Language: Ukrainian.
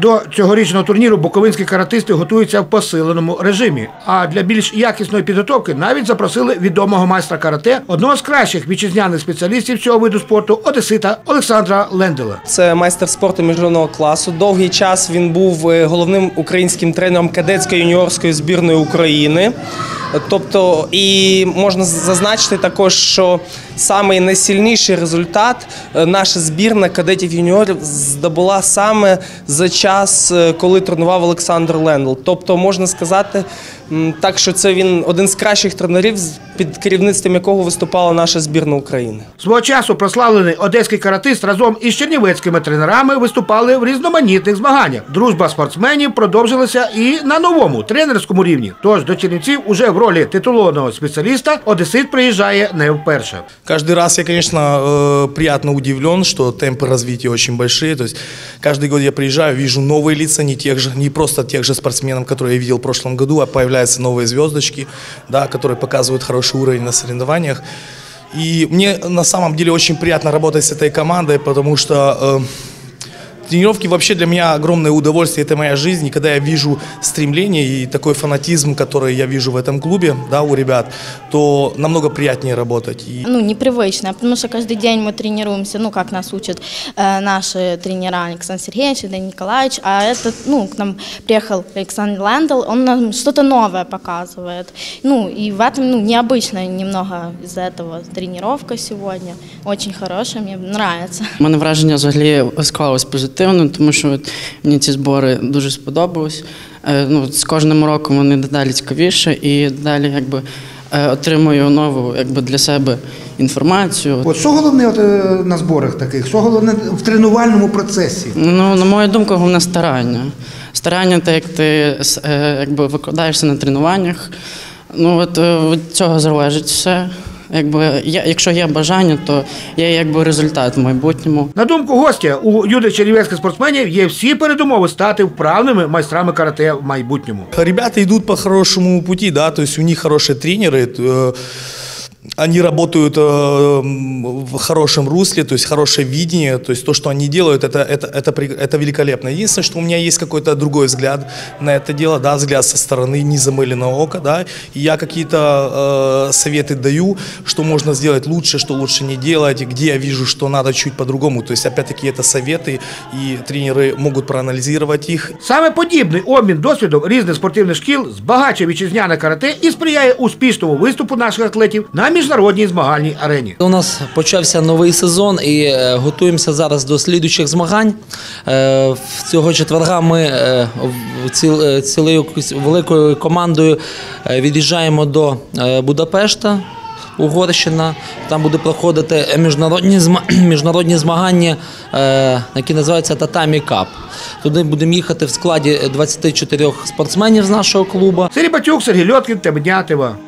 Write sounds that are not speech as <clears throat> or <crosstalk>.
До цьогорічного турніру буковинські каратисти готуються в посиленому режимі. А для більш якісної підготовки навіть запросили відомого майстра карате, одного з кращих вітчизняних спеціалістів цього виду спорту Одесита Олександра Лендела. Це майстер спорту міжнародного класу. Довгий час він був е, головним українським тренером кадетської юніорської збірної України. Тобто, і можна зазначити також, що самий найсильніший результат е, наша збірна кадетів юніорів здобула саме за час, е, коли тренував Олександр Лендл. Тобто, можна сказати так, що це він один з кращих тренерів, під керівництвом якого виступала наша збірна України. Свого часу прославлений одеський каратист разом із чернівецькими тренерами виступали в різноманітних змаганнях. Дружба спортсменів продовжилася і на новому тренерському рівні. Тож до Чернівців уже в ролі титулованого спеціаліста Одесит приїжджає не вперше. Каждый раз я, конечно, э, приятно удивлен, что темпы развития очень большие. То есть каждый год я приезжаю, вижу новые лица, не, тех же, не просто тех же спортсменов, которые я видел в прошлом году, а появляются новые звездочки, да, которые показывают хороший уровень на соревнованиях. И мне на самом деле очень приятно работать с этой командой, потому что э, тренировки вообще для меня огромное удовольствие, это моя жизнь. И когда я вижу стремление и такой фанатизм, который я вижу в этом клубе, да, у ребят, то намного приятнее работать. И ну, непривычно, потому что каждый день мы тренируемся, ну, как нас учат э, наши тренера Александр Сергеевич и Данил Николаевич, а этот, ну, к нам приехал Александр Лендл, он нам что-то новое показывает. Ну, и в этом, ну, необычно немного из-за этого тренировка сегодня, очень хорошая, мне нравится. У мене враження взагалі склалось позитивно, тому що от мені ці збори дуже сподобались. Е, Ну, з кожним роком вони дедалі цікавіше і далі якби е, отримую нову якби, для себе інформацію. От що головне от, е, на зборах таких? Що головне в тренувальному процесі? Ну, на мою думку, головне старання. Старання, так як ти якби, викладаєшся на тренуваннях. Ну, от від цього залежить все. Якби, я, якщо є бажання, то є якби результат в майбутньому. На думку гостя, у юних чернівецьких спортсменів є всі передумови стати вправними майстрами карате в майбутньому. Ребята йдуть по хорошому путі, да, тобто у них хороші тренери. э, они работают э, м, в хорошем русле, то есть хорошее видение, то есть то, что они делают, это, это, это, при- это великолепно. Единственное, что у меня есть какой-то другой взгляд на это дело, да, взгляд со стороны незамыленного ока, да, и я какие-то э, советы даю, что можно сделать лучше, что лучше не делать, где я вижу, что надо чуть по-другому, то есть опять-таки это советы, и тренеры могут проанализировать их, Саме подібний обмін досвідом різних спортивних шкіл збагачує вітчизняне карате і сприяє успішному виступу наших атлетів на міжнародній змагальній арені. У нас почався новий сезон і е, готуємося зараз до слідуючих змагань. Е, в Цього четверга ми е, цілою великою командою від'їжджаємо до Будапешта. Угорщина, там буде проходити міжнародні, <clears throat> міжнародні змагання, які називаються Татамі Кап. Туди будемо їхати в складі 24 спортсменів з нашого клубу. Сергій Батюк, Сергій Льоткін, Темдня, ТВ.